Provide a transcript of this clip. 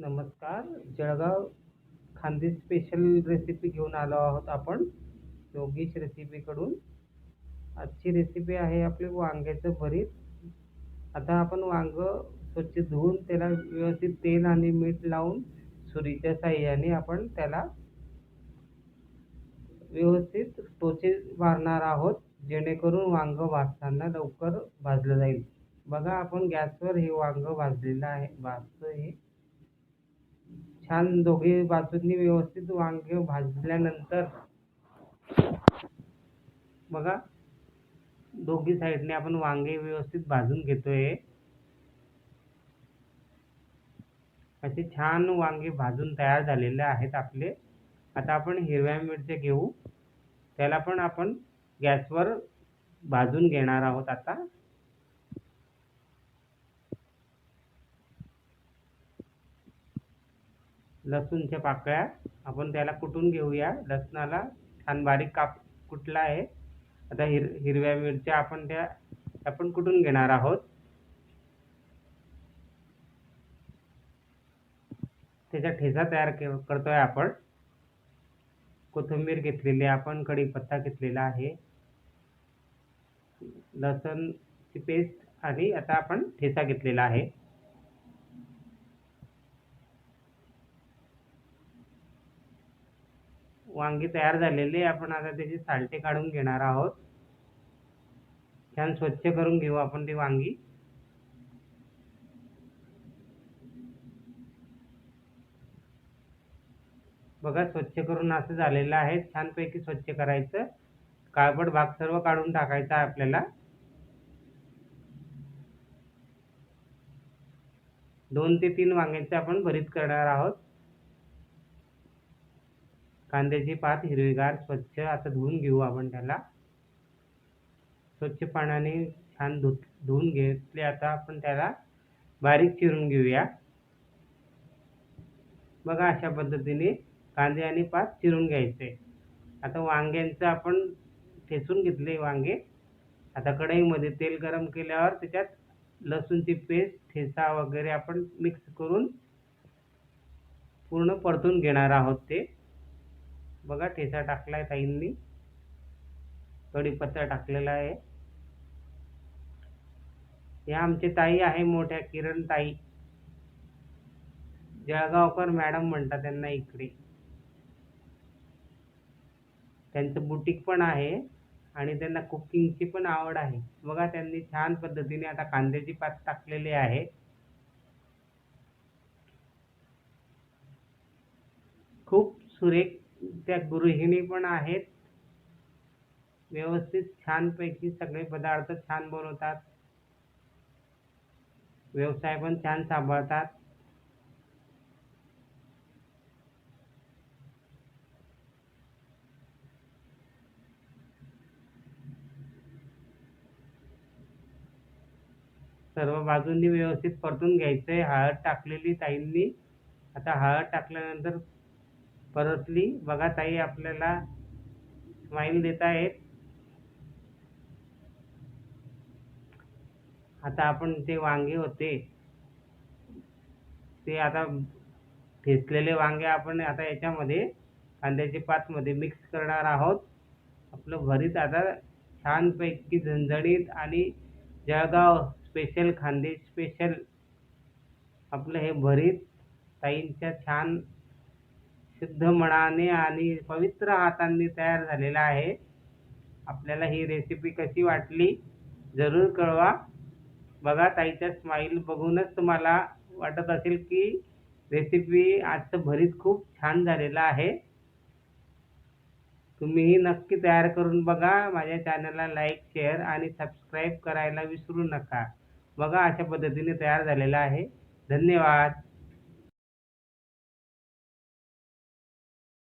नमस्कार. Jalgaon Khandesh special recipe घेऊन आलो आहोत आपण. योगेश रेसिपीकडून आजची रेसिपी आहे आपली वांग्याचं भरीत. आता आपण वांगं स्वच्छ धुवून त्याला व्यवस्थित तेल आणि मीठ लावून सुरीच्या साह्याने आपण त्याला व्यवस्थित टोचे मारणार आहोत. जेणेकरून वांगं भाजताना लवकर भाजलं जाईल. बघा आपण गॅसवर हे वांगं भाजलेलं आहे. भाजतो हे. छान दोघे बाजूंनी व्यवस्थित वांगे भाजल्यानंतर बघा दोघी साईडने आपण वांगे व्यवस्थित भाजून घेतोय. असे छान वांगे भाजून तयार झालेले आहेत आपले. आता आपण हिरव्या मिरच्या घेऊ. त्याला पण आपण गॅसवर भाजून घेणार आहोत आता. लसूणच्या पाकळ्या. आपण त्याला कुटून घेऊया. लसणाला छान बारीक काप कुटला आहे? आता हिर हिरव्या मिरच्या आपण त्या आपण कुटून घेणार आहोत. त्याचा ठेचा तयार के करतोय आपण. कोथिंबीर घेतलेली आहे आपण कढीपत्ता घेतलेला आहे. लसणची पेस्ट आणि आता आपण ठेचा घेतलेला आहे. वांगी तयार झालेली आपण आता त्याची सालटे काढून घेणार आहोत. छान स्वच्छ करून घेऊ आपण ती वांगी. बघा स्वच्छ करून असं झालेलं आहे. छानपैकी स्वच्छ करायचं. काळपट भाग सर्व काढून टाकायचा आहे आपल्याला. दोन ते तीन वांग्यांचे आपण भरीत करणार आहोत. कांद्याची पात हिरवीगार स्वच्छ आता धुवून घेऊ आपण त्याला. स्वच्छ पाण्याने छान धु धुवून घेतले आता आपण त्याला बारीक चिरून घेऊया. बघा अशा पद्धतीने कांदे आणि पात चिरून घ्यायचे. आता वांग्यांचं आपण ठेचून घेतले वांगे. आता कढईमध्ये तेल गरम केल्यावर त्याच्यात लसूणची पेस्ट ठेचा वगैरे आपण मिक्स करून पूर्ण परतून घेणार आहोत ते. बघा ठेचा टाकलाय ताईंनी. कढीपत्ता टाकलेला आहे. हे आमचे ताई आहे मोठ्या किरण ताई. जळगावकर मॅडम म्हणतात त्यांना इकडे. त्यांचं बुटीक पण आहे आणि त्यांना कुकिंगची पण आवड आहे. बघा त्यांनी छान पद्धतीने आता कांद्याची पात टाकलेली आहे. खूप सुरेख त्या गृहिणी पण आहेत. व्यवस्थित छानपैकी सगळे पदार्थ छान बनवतात. व्यवसाय पण छान सांभाळतात. सर्व बाजूंनी व्यवस्थित परतून घ्यायचंय. हळद टाकलेली ताईंनी. आता हळद टाकल्यानंतर परतली. बघा ताई आपल्याला स्माईल देत आहेत. आता आपण ते वांगे होते ते आता ठेचलेले वांगे आपण आता याच्यामध्ये कांद्याच्या पातमध्ये मिक्स करणार आहोत. आपलं भरीत आता छानपैकी झणझणीत आणि जळगाव स्पेशल खांदे स्पेशल आपलं हे भरीत ताईंच्या छान शुद्ध मनाने आणि पवित्र हातांनी तयार झालेला आहे. आपल्याला ही रेसिपी कशी वाटली? जरूर कळवा. बघा ताईच्या स्माईल बघूनच तुम्हाला वाटत असेल की रेसिपी आजचं भरीत खूप छान झालेलं आहे. तुम्हीही नक्की तयार करून बघा. माझ्या चॅनलला लाईक शेअर आणि सबस्क्राईब करायला विसरू नका. बघा अशा पद्धतीने तयार झालेलं आहे. धन्यवाद.